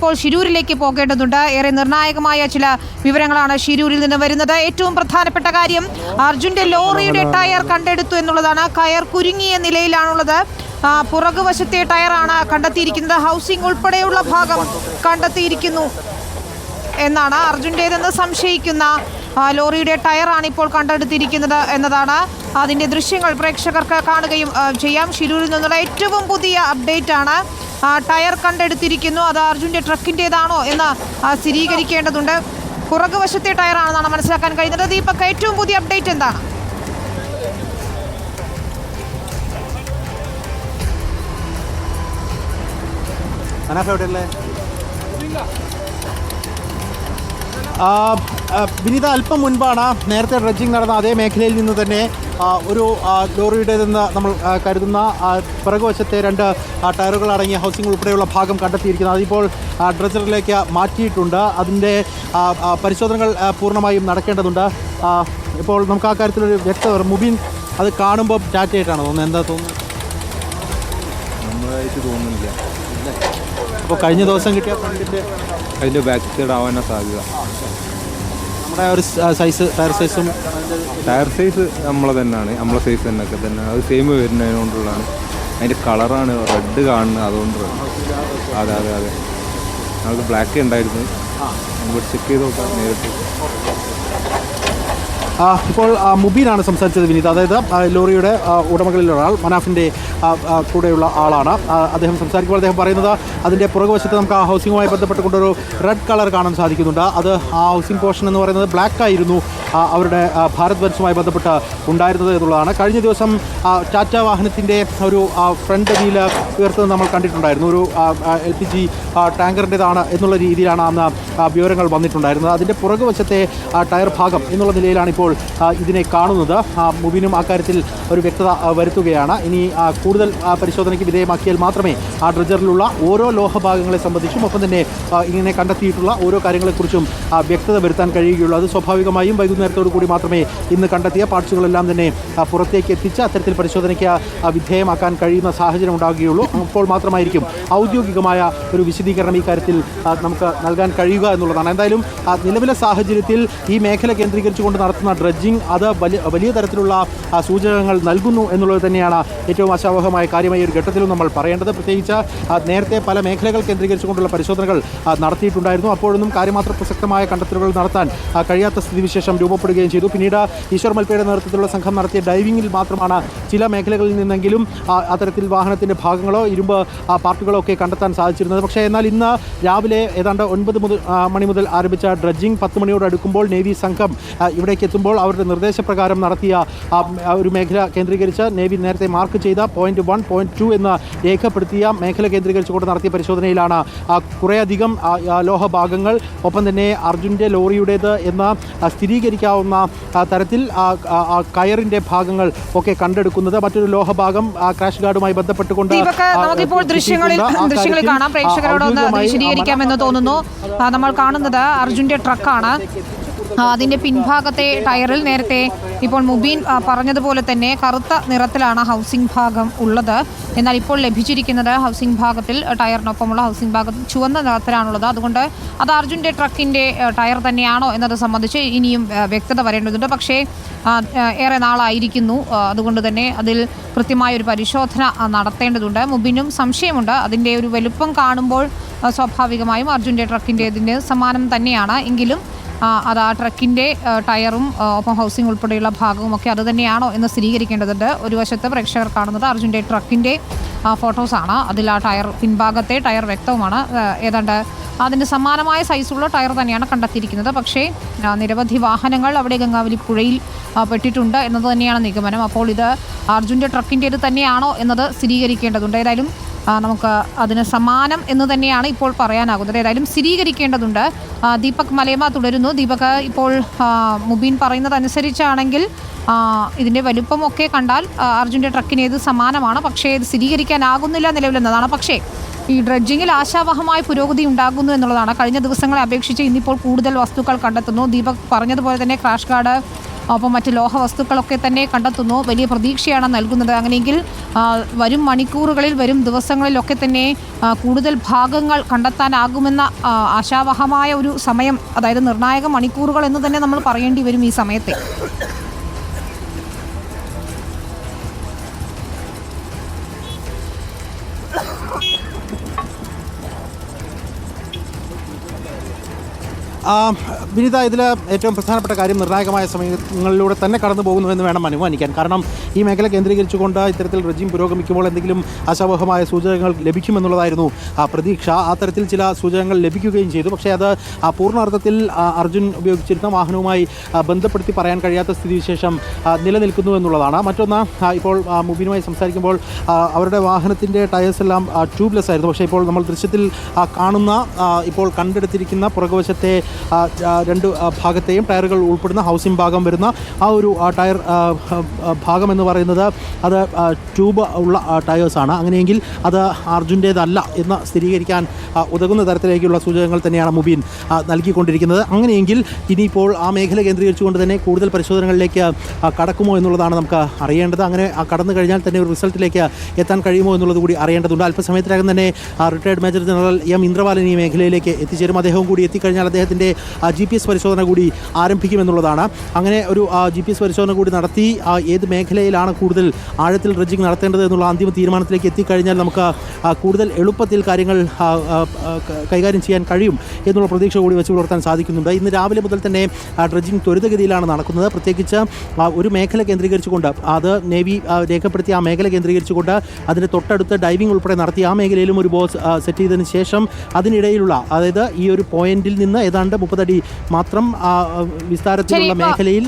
ഇപ്പോൾ ഷിരൂരിലേക്ക് പോകേണ്ടതുണ്ട്. ഏറെ നിർണായകമായ ചില വിവരങ്ങളാണ് ഷിരൂരിൽ നിന്ന് വരുന്നത്. ഏറ്റവും പ്രധാനപ്പെട്ട കാര്യം അർജുന്റെ ലോറിയുടെ ടയർ കണ്ടെടുത്തു എന്നുള്ളതാണ്. കയർ കുരുങ്ങിയ നിലയിലാണുള്ളത്. പുറകുവശത്തെ ടയറാണ് കണ്ടെത്തിയിരിക്കുന്നത്. ഹൗസിംഗ് ഉൾപ്പെടെയുള്ള ഭാഗം കണ്ടെത്തിയിരിക്കുന്നു എന്നാണ് അർജുന്റേതെന്ന് സംശയിക്കുന്ന ലോറിയുടെ ടയറാണ് ഇപ്പോൾ കണ്ടെടുത്തിരിക്കുന്നത് എന്നതാണ് അതിന്റെ ദൃശ്യങ്ങൾ പ്രേക്ഷകർക്ക് കാണുകയും ചെയ്യാം. ഷിരൂരിൽ നിന്നുള്ള ഏറ്റവും പുതിയ അപ്ഡേറ്റ് ആണ് ടയർ കണ്ടെടുത്തിരിക്കുന്നു. അത് അർജുന്റെ ട്രക്കിന്റേതാണോ എന്ന് സ്ഥിരീകരിക്കേണ്ടതുണ്ട്. പുറകുവശത്തെ ടയറാണെന്നാണ് മനസ്സിലാക്കാൻ കഴിയുന്നത്. ദീപക് ഏറ്റവും പുതിയ അപ്ഡേറ്റ് എന്താണ്? എവിടെയല്ലേ വിനീത അല്പം മുൻപാണ് നേരത്തെ ഡ്രഡ്ജിങ് നടന്ന അതേ മേഖലയിൽ നിന്ന് തന്നെ ഒരു ലോറിയുടേതെന്ന് നമ്മൾ കരുതുന്ന പിറകുവശത്തെ രണ്ട് ടയറുകൾ അടങ്ങിയ ഹൗസിംഗ് ഉൾപ്പെടെയുള്ള ഭാഗം കണ്ടെത്തിയിരിക്കുന്നത്. അതിപ്പോൾ ഡ്രഡ്ജറിലേക്ക് മാറ്റിയിട്ടുണ്ട്. അതിന്റെ പരിശോധനകൾ പൂർണമായും നടക്കേണ്ടതുണ്ട്. ഇപ്പോൾ നമുക്ക് ആ കാര്യത്തിലൊരു വ്യക്തത മുബീൻ അത് കാണുമ്പോൾ ടാറ്റയായിട്ടാണ് തോന്നുന്നത്? എന്താ തോന്നുന്നത്? തോന്നുന്നില്ല. അപ്പോൾ കഴിഞ്ഞ ദിവസം കിട്ടിയ ഫ്രണ്ടിന്റെ അതിന്റെ ബാക്ക് സൈഡ് ആവാനാണ് സാധ്യത. നമ്മുടെ ഒരു സൈസ് ടയർ സൈസും ടയർ സൈസ് നമ്മളെ തന്നെയാണ്. നമ്മളെ സൈസ് തന്നെ ഒക്കെ തന്നെ. അത് സെയിം വരുന്നതിനോണ്ടുള്ളതാണ് അതിന്റെ കളറാണ് റെഡ് കാണുന്നത് അതുകൊണ്ട് അതെ അതെ അതെ. നമുക്ക് ബ്ലാക്ക് ഉണ്ടായിരുന്നു. നമുക്ക് ചെക്ക് ചെയ്ത് നോക്കാം നേരിട്ട്. ഇപ്പോൾ മുബീനാണ് സംസാരിച്ചത് വിനീത്. അതായത് ലോറിയുടെ ഉടമകളിൽ ഒരാൾ മനാഫിന്റെ കൂടെയുള്ള ആളാണ്. അദ്ദേഹം സംസാരിക്കുമ്പോൾ അദ്ദേഹം പറയുന്നത് അതിന്റെ പുറകുവശത്ത് നമുക്ക് ആ ഹൗസിങ്ങുമായി ബന്ധപ്പെട്ടുകൊണ്ടൊരു റെഡ് കളർ കാണാൻ സാധിക്കുന്നുണ്ട്. അത് ആ ഹൗസിംഗ് പോർഷൻ എന്ന് പറയുന്നത് ബ്ലാക്ക് ആയിരുന്നു അവരുടെ ഭാരത് ബൻസുമായി ബന്ധപ്പെട്ട് ഉണ്ടായിരുന്നത് എന്നുള്ളതാണ്. കഴിഞ്ഞ ദിവസം ടാറ്റ വാഹനത്തിന്റെ ഒരു ഫ്രണ്ട് വീൽ ഉയർത്തുന്നത് നമ്മൾ കണ്ടിട്ടുണ്ടായിരുന്നു. ഒരു എൽ പി ജി ടാങ്കറിന്റെതാണ് എന്നുള്ള രീതിയിലാണ് അന്ന് വിവരങ്ങൾ വന്നിട്ടുണ്ടായിരുന്നത്. അതിന്റെ പുറകുവശത്തെ ടയർ ഭാഗം എന്നുള്ള നിലയിലാണ് ഇപ്പോൾ ഇതിനെ കാണുന്നത്. മുബിനും അക്കാര്യത്തിൽ ഒരു വ്യക്തത വരുത്തുകയാണ്. ഇനി കൂടുതൽ പരിശോധനയ്ക്ക് വിധേയമാക്കിയാൽ മാത്രമേ ആ ഡ്രജറിലുള്ള ഓരോ ലോഹഭാഗങ്ങളെ സംബന്ധിച്ചും ഒപ്പം തന്നെ ഇങ്ങനെ കണ്ടെത്തിയിട്ടുള്ള ഓരോ കാര്യങ്ങളെക്കുറിച്ചും വ്യക്തത വരുത്താൻ കഴിയുകയുള്ളൂ. അത് സ്വാഭാവികമായും വൈകുന്നേരത്തോടു കൂടി മാത്രമേ ഇന്ന് കണ്ടെത്തിയ പാർട്സുകളെല്ലാം തന്നെ പുറത്തേക്ക് എത്തിച്ച് അത്തരത്തിൽ പരിശോധനയ്ക്ക് വിധേയമാക്കാൻ കഴിയുന്ന സാഹചര്യം ഉണ്ടാകുകയുള്ളൂ. അപ്പോൾ മാത്രമായിരിക്കും ഔദ്യോഗികമായ ഒരു വിശദീകരണം ഈ കാര്യത്തിൽ നമുക്ക് നൽകാൻ കഴിയുക എന്നുള്ളതാണ്. എന്തായാലും നിലവിലെ സാഹചര്യത്തിൽ ഈ മേഖല കേന്ദ്രീകരിച്ചുകൊണ്ട് നടത്തുന്ന ഡ്രഡ്ജിങ് അത് വലിയ തരത്തിലുള്ള സൂചകങ്ങൾ നൽകുന്നു എന്നുള്ളത് തന്നെയാണ് ഏറ്റവും ആശാവഹമായ കാര്യമായ ഒരു ഘട്ടത്തിലും നമ്മൾ പറയേണ്ടത്. പ്രത്യേകിച്ച് നേരത്തെ പല മേഖലകൾ കേന്ദ്രീകരിച്ചുകൊണ്ടുള്ള പരിശോധനകൾ നടത്തിയിട്ടുണ്ടായിരുന്നു. അപ്പോഴൊന്നും കാര്യമാത്ര പ്രസക്തമായ കണ്ടെത്തലുകൾ നടത്താൻ കഴിയാത്ത സ്ഥിതിവിശേഷം രൂപപ്പെടുകയും ചെയ്തു. പിന്നീട് ഈശ്വർ മൽപ്പയുടെ നേതൃത്വത്തിലുള്ള സംഘം നടത്തിയ ഡൈവിങ്ങിൽ മാത്രമാണ് ചില മേഖലകളിൽ നിന്നെങ്കിലും അത്തരത്തിൽ വാഹനത്തിന്റെ ഭാഗങ്ങളോ ഇരുമ്പ് പാർട്ടുകളോ ഒക്കെ കണ്ടെത്താൻ സാധിച്ചിരുന്നത്. പക്ഷേ എന്നാൽ ഇന്ന് രാവിലെ ഏതാണ്ട് ഒൻപത് മുതൽ മണി മുതൽ ആരംഭിച്ച ഡ്രഡ്ജിംഗ് പത്ത് മണിയോട് അടുക്കുമ്പോൾ നേവി സംഘം ഇവിടേക്ക് ഇവിടേക്ക് എത്തുമ്പോൾ അവരുടെ നിർദ്ദേശപ്രകാരം നടത്തിയ ഒരു മേഖല കേന്ദ്രീകരിച്ച് നേവി നേരത്തെ മാർക്ക് ചെയ്ത പോയിന്റ് വൺ പോയിന്റ് ടു എന്ന് രേഖപ്പെടുത്തിയ മേഖല കേന്ദ്രീകരിച്ചുകൊണ്ട് നടത്തിയ പരിശോധനയിലാണ്. കുറേയധികം ലോഹഭാഗങ്ങൾ ഒപ്പം തന്നെ അർജുന്റെ ലോറിയുടേത് എന്ന് സ്ഥിരീകരിക്കാവുന്ന തരത്തിൽ കയറിന്റെ ഭാഗങ്ങൾ ഒക്കെ കണ്ടെടുക്കുന്നത്. മറ്റൊരു ലോഹഭാഗം ക്രാഷ് ഗാർഡുമായി ബന്ധപ്പെട്ടുകൊണ്ട് നമുക്കിപ്പോൾ ദൃശ്യങ്ങളിൽ. ദൃശ്യങ്ങളിൽ കാണാം. പ്രേക്ഷകരോട് ഒന്ന് വിശദീകരിക്കാമെന്ന് തോന്നുന്നു. നമ്മൾ കാണുന്നത് അർജുന്റെ ട്രക്കാണ് ആ, അതിന്റെ പിൻഭാഗത്തെ ടയറിൽ നേരത്തെ ഇപ്പോൾ മുബീൻ പറഞ്ഞതുപോലെ തന്നെ കറുത്ത നിറത്തിലാണ് ഹൗസിംഗ് ഭാഗം ഉള്ളത്. എന്നാൽ ഇപ്പോൾ ലഭിച്ചിരിക്കുന്നത് ഹൗസിംഗ് ഭാഗത്തിൽ ടയറിനൊപ്പമുള്ള ഹൗസിംഗ് ഭാഗത്തിൽ ചുവന്ന നിറത്തിലാണുള്ളത്. അതുകൊണ്ട് അത് അർജുന്റെ ട്രക്കിന്റെ ടയർ തന്നെയാണോ എന്നത് സംബന്ധിച്ച് ഇനിയും വ്യക്തത വരേണ്ടതുണ്ട്. പക്ഷേ ഏറെ നാളായിരിക്കുന്നു. അതുകൊണ്ട് തന്നെ അതിൽ കൃത്യമായ ഒരു പരിശോധന നടത്തേണ്ടതുണ്ട്. മുബിനും സംശയമുണ്ട്. അതിന്റെ ഒരു വലുപ്പം കാണുമ്പോൾ സ്വാഭാവികമായും അർജുന്റെ ട്രക്കിന്റെ ഇതിന് സമാനം തന്നെയാണ്. എങ്കിലും അത് ആ ട്രക്കിന്റെ ടയറും ഒപ്പം ഹൗസിംഗ് ഉൾപ്പെടെയുള്ള ഭാഗവും ഒക്കെ അതുതന്നെയാണോ എന്ന് സ്ഥിരീകരിക്കേണ്ടതുണ്ട്. ഒരു വശത്ത് പ്രേക്ഷകർ കാണുന്നത് അർജുന്റെ ട്രക്കിന്റെ ഫോട്ടോസാണ് അതിൽ ആ ടയർ പിൻഭാഗത്തെ ടയർ വ്യക്തവുമാണ്. ഏതാണ്ട് അതിന് സമാനമായ സൈസുള്ള ടയർ തന്നെയാണ് കണ്ടെത്തിയിരിക്കുന്നത്. പക്ഷേ നിരവധി വാഹനങ്ങൾ അവിടെ ഗംഗാവലി പുഴയിൽ പെട്ടിട്ടുണ്ട് എന്നത് തന്നെയാണ് നിഗമനം. അപ്പോൾ ഇത് അർജുന്റെ ട്രക്കിന്റേത് തന്നെയാണോ എന്നത് സ്ഥിരീകരിക്കേണ്ടതുണ്ട്. ഏതായാലും നമുക്ക് അതിന് സമാനം എന്ന് തന്നെയാണ് ഇപ്പോൾ പറയാനാകുന്നത്. ഏതായാലും സ്ഥിരീകരിക്കേണ്ടതുണ്ട്. ദീപക് മലയമ തുടരുന്നു. ദീപക് ഇപ്പോൾ മുബീൻ പറയുന്നതനുസരിച്ചാണെങ്കിൽ ഇതിന്റെ വലുപ്പമൊക്കെ കണ്ടാൽ അർജുന്റെ ട്രക്കിന് ഏത് സമാനമാണ്. പക്ഷേ ഇത് സ്ഥിരീകരിക്കാനാകുന്നില്ല നിലവിലെന്നതാണ്. പക്ഷേ ഈ ഡ്രഡ്ജിങ്ങിൽ ആശാവഹമായ പുരോഗതി ഉണ്ടാകുന്നു എന്നുള്ളതാണ്. കഴിഞ്ഞ ദിവസങ്ങളെ അപേക്ഷിച്ച് ഇന്നിപ്പോൾ കൂടുതൽ വസ്തുക്കൾ കണ്ടെത്തുന്നു. ദീപക് പറഞ്ഞതുപോലെ തന്നെ ക്രാഷ് ഗാർഡ് ഒപ്പം മറ്റ് ലോഹവസ്തുക്കളൊക്കെ തന്നെ കണ്ടെത്തുന്നു. വലിയ പ്രതീക്ഷയാണ് നൽകുന്നത്. അങ്ങനെയെങ്കിൽ വരും മണിക്കൂറുകളിൽ വരും ദിവസങ്ങളിലൊക്കെ തന്നെ കൂടുതൽ ഭാഗങ്ങൾ കണ്ടെത്താനാകുമെന്ന ആശാവഹമായ ഒരു സമയം അതായത് നിർണായക മണിക്കൂറുകൾ എന്ന് തന്നെ നമ്മൾ പറയേണ്ടി വരും ഈ സമയത്തെ. വിനിത ഇതിൽ ഏറ്റവും പ്രധാനപ്പെട്ട കാര്യം നിർണായകമായ സമയങ്ങളിലൂടെ തന്നെ കടന്നു പോകുന്നു എന്ന് വേണം അനുമാനിക്കാൻ. കാരണം ഈ മേഖല കേന്ദ്രീകരിച്ചുകൊണ്ട് ഇത്തരത്തിൽ റെജിം പുരോഗമിക്കുമ്പോൾ എന്തെങ്കിലും അശാവഹമായ സൂചകങ്ങൾ ലഭിക്കുമെന്നുള്ളതായിരുന്നു ആ പ്രതീക്ഷ. ആ തരത്തിൽ ചില സൂചകങ്ങൾ ലഭിക്കുകയും ചെയ്തു. പക്ഷേ അത് ആ പൂർണാർത്ഥത്തിൽ അർജുൻ ഉപയോഗിച്ചിരുന്ന വാഹനവുമായി ബന്ധപ്പെടുത്തി പറയാൻ കഴിയാത്ത സ്ഥിതിവിശേഷം നിലനിൽക്കുന്നു എന്നുള്ളതാണ്. മറ്റൊന്ന് ഇപ്പോൾ മുബിനുമായി സംസാരിക്കുമ്പോൾ അവരുടെ വാഹനത്തിന്റെ ടയേഴ്സ് എല്ലാം ട്യൂബ്ലെസ് ആയിരുന്നു പക്ഷേ ഇപ്പോൾ നമ്മൾ ദൃശ്യത്തിൽ കാണുന്ന ഇപ്പോൾ കണ്ടെടുത്തിരിക്കുന്ന പുറകുവശത്തെ രണ്ട് ഭാഗത്തെയും ടയറുകൾ ഉൾപ്പെടുന്ന ഹൗസിംഗ് ഭാഗം വരുന്ന ആ ഒരു ടയർ ഭാഗം എന്ന് പറയുന്നത് അത് ട്യൂബ് ഉള്ള ടയേഴ്സാണ്. അങ്ങനെയെങ്കിൽ അത് അർജുന്റേതല്ല എന്ന് സ്ഥിരീകരിക്കാൻ ഉതകുന്ന തരത്തിലേക്കുള്ള സൂചകങ്ങൾ തന്നെയാണ് മുബീൻ നൽകിക്കൊണ്ടിരിക്കുന്നത്. അങ്ങനെയെങ്കിൽ ഇനിയിപ്പോൾ ആ മേഖല കേന്ദ്രീകരിച്ചുകൊണ്ട് തന്നെ കൂടുതൽ പരിശോധനകളിലേക്ക് കടക്കുമോ എന്നുള്ളതാണ് നമുക്ക് അറിയേണ്ടത്. അങ്ങനെ കടന്നു കഴിഞ്ഞാൽ തന്നെ ഒരു റിസൾട്ടിലേക്ക് എത്താൻ കഴിയുമോ എന്നുള്ളത് കൂടി അറിയേണ്ടതുണ്ട്. അല്പസമയത്തിനകം തന്നെ retired major general M Indrapalan ഈ മേഖലയിലേക്ക് എത്തിച്ചേരും. അദ്ദേഹവും കൂടി എത്തിക്കഴിഞ്ഞാൽ അദ്ദേഹത്തിന്റെ ജി പി എസ് പരിശോധന കൂടി ആരംഭിക്കുമെന്നുള്ളതാണ്. അങ്ങനെ ഒരു ജി പി എസ് പരിശോധന കൂടി നടത്തി ഏത് മേഖലയിലാണ് കൂടുതൽ ആഴത്തിൽ ഡ്രഡ്ജിങ് നടത്തേണ്ടത് എന്നുള്ള അന്തിമ തീരുമാനത്തിലേക്ക് എത്തിക്കഴിഞ്ഞാൽ നമുക്ക് കൂടുതൽ എളുപ്പത്തിൽ കാര്യങ്ങൾ കൈകാര്യം ചെയ്യാൻ കഴിയും എന്നുള്ള പ്രതീക്ഷ കൂടി വെച്ച് പുലർത്താൻ സാധിക്കുന്നുണ്ട്. ഇന്ന് രാവിലെ മുതൽ തന്നെ ഡ്രഡ്ജിങ് ത്വരിതഗതിയിലാണ് നടക്കുന്നത്. പ്രത്യേകിച്ച് ഒരു മേഖല കേന്ദ്രീകരിച്ചുകൊണ്ട് അത് നേവി രേഖപ്പെടുത്തി ആ മേഖല കേന്ദ്രീകരിച്ചുകൊണ്ട് അതിന്റെ തൊട്ടടുത്ത് ഡൈവിംഗ് ഉൾപ്പെടെ നടത്തി ആ മേഖലയിലും ഒരു ബോസ് സെറ്റ് ചെയ്തതിന് ശേഷം അതിനിടയിലുള്ള അതായത് ഈ ഒരു പോയിന്റിൽ നിന്ന് ഏതാണ്ട് മുപ്പതടി മാത്രം ആ, വിസ്താരത്തിലുള്ള മേഖലയിൽ